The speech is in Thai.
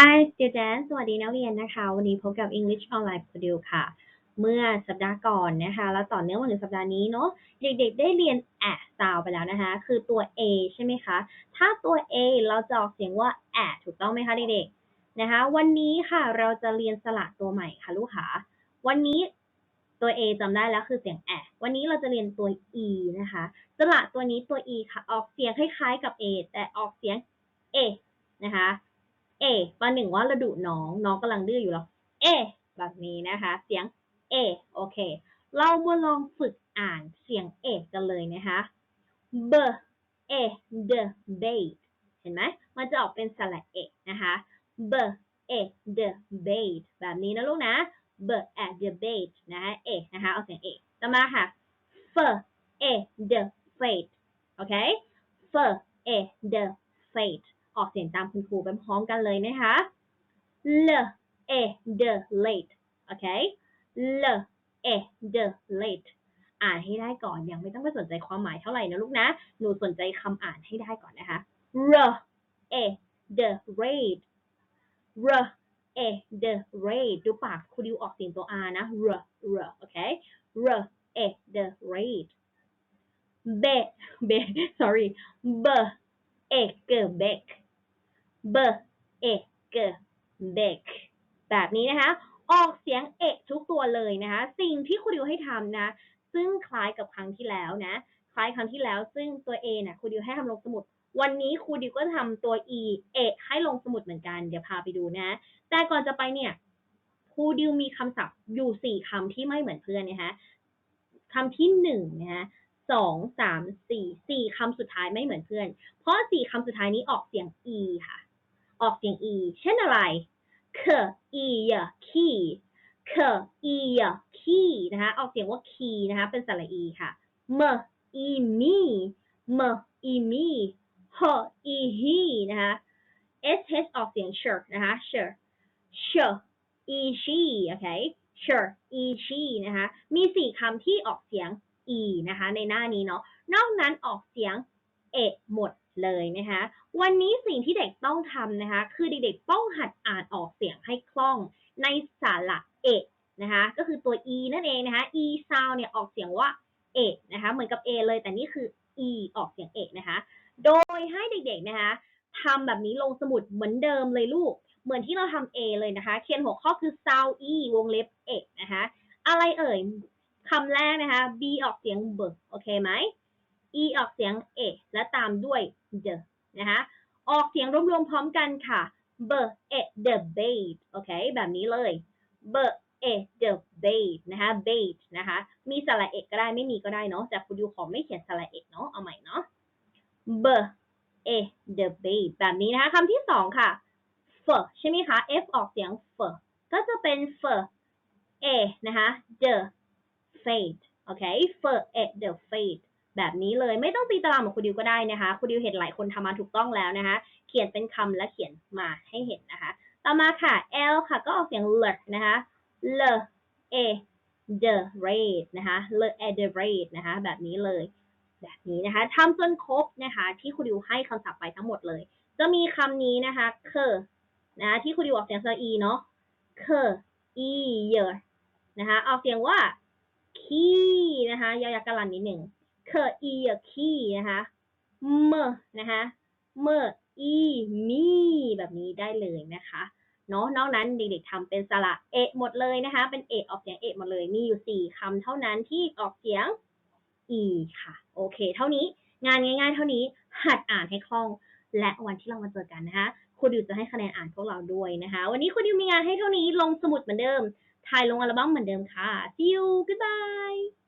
Hi students สวัสดีนักเรียนนะคะ วันนี้พบกับ English Online Module ค่ะ เมื่อสัปดาห์ก่อนนะคะ แล้วต่อเนื่องมาถึงสัปดาห์นี้เนาะ เด็กๆ ได้เรียน a sound ไปแล้วนะคะ คือตัว a ใช่ไหมคะ ถ้าตัว a เราจะออกเสียงว่า a ถูกต้องไหมคะเด็กๆ นะคะ วันนี้ค่ะ เราจะเรียนสระตัวใหม่ค่ะลูกค้าวันนี้ตัว a จำได้แล้วคือเสียง a วันนี้เราจะเรียนตัว e นะคะ สระตัวนี้ตัว e ค่ะ ออกเสียงคล้ายๆกับ a แต่ออกเสียง a นะคะ เอประหนึ่งว่าเราดุน้องน้องกำลังดื้ออยู่หรอเอแบบนี้นะคะ เสียงเอโอเค เรามาลองฝึกอ่านเสียงเอกันเลยนะคะเบเอเดเบเห็นไหมมันจะออกเป็นสระเอนะคะเบเอเดเบแบบนี้นะลูกนะเบเอเดเบนะคะเอนะคะเอาเสียงเอต่อมาค่ะเฟเอเดเฟดโอเคเฟเอเดเฟด ออกเสียงตามคุณครูไปพร้อมกันเลยนะคะ l e de late โอเค l e de late อ่านให้ได้ก่อนยังไม่ต้องไปสนใจความหมายเท่าไหร่นะลูกนะ หนูสนใจคำอ่านให้ได้ก่อนนะคะ r e de rate r e de rate ดูปากครูดิวออกเสียงตัว r นะ r r โอเค r e de rate b b sorry b e g bek b e g bek แบบนี้นะคะ ออกเสียงเอกทุกตัวเลยนะคะ สิ่งที่ครูดิวให้ทำนะ ซึ่งคล้ายกับครั้งที่แล้วนะ คล้ายครั้งที่แล้ว ซึ่งตัว A นะครูดิวให้ทำลงสมุด วันนี้ครูดิวก็ทำตัว E เอกให้ลงสมุดเหมือนกัน เดี๋ยวพาไปดูนะ แต่ก่อนจะไปเนี่ยครูดิวมีคำศัพท์อยู่สี่คำที่ไม่เหมือนเพื่อนนะคะคำที่หนึ่งนะคะสองสามสี่สี่คำสุดท้ายไม่เหมือนเพื่อน เพราะสี่คำสุดท้ายนี้ออกเสียง e ค่ะ ออกเสียง e เช่นอะไร k e y key k e y key นะคะ ออกเสียงว่า key นะคะ เป็นสระ e ค่ะ m e me m e me h e he นะคะ s h ออกเสียง sure นะคะ sure sure e she โอเค sure e she นะคะ มีสี่คำที่ออกเสียง e นะคะ ในหน้านี้เนาะ นอกนั้นออกเสียง เอหมด เลยนะคะ วันนี้สิ่งที่เด็กต้องทำนะคะ คือเด็กๆต้องหัดอ่านออกเสียงให้คล่องในสระเอกนะคะ ก็คือตัว e นั่นเองนะคะ e sound เนี่ยออกเสียงว่าเอกนะคะ เหมือนกับ a เลยแต่นี่คือ e ออกเสียงเอกนะคะ โดยให้เด็กๆนะคะทำแบบนี้ลงสมุดเหมือนเดิมเลยลูก เหมือนที่เราทำ a เลยนะคะ เขียนหัวข้อคือ sound e วงเล็บเอกนะคะ อะไรเอ่ยคำแรกนะคะ b ออกเสียงเบโอเคไหม e ออกเสียงเอและตามด้วย the นะคะ ออกเสียงรวมๆพร้อมกันค่ะ b e the bait โอเค แบบนี้เลย b e the bait นะคะ bait นะคะ มีสระเอกก็ได้ไม่มีก็ได้เนาะแต่คุณยูขอไม่เขียนสระเอกเนาะ เอาใหม่เนาะ b e the bait แบบนี้นะคะคำที่สองค่ะ f ใช่ไหมคะ f ออกเสียง f ก็จะเป็น f a นะคะ the fate โอเค f a the fate แบบนี้เลยไม่ต้องตีตารางเหมือนคุณดิวก็ได้นะคะคุณดิวเห็นหลายคนทำมาถูกต้องแล้วนะคะ เขียนเป็นคำและเขียนมาให้เห็นนะคะ ต่อมาค่ะ L ค่ะก็ออกเสียง l นะคะ l a the rate นะคะ l a the rate นะคะ แบบนี้เลย แบบนี้นะคะทำจนครบนะคะ ที่คุณดิวให้คำศัพท์ไปทั้งหมดเลย จะมีคำนี้นะคะ เคนะที่คุณดิวออกเสียงสระอีเนาะเค e year นะคะออกเสียงว่า key นะคะยอยักษ์กลันนิดหนึ่ง เคอีคีนะคะเมนะคะเมอีมีแบบนี้ได้เลยนะคะเนาะนอกนั้นเด็กๆทำเป็นสระเอะหมดเลยนะคะ เป็นเอะออกเสียงเอะหมดเลยมีอยู่สี่คำเท่านั้นที่ออกเสียง e ค่ะ โอเค เท่านี้งานง่าย ๆ เท่านี้หัดอ่านให้คล่อง และวันที่เรามาเจอกันนะคะคุณดิวจะให้คะแนนอ่านพวกเราด้วยนะคะ วันนี้คุณดิวมีงานให้เท่านี้ลงสมุดเหมือนเดิมถ่ายลงอัลบั้มเหมือนเดิมค่ะ see you goodbye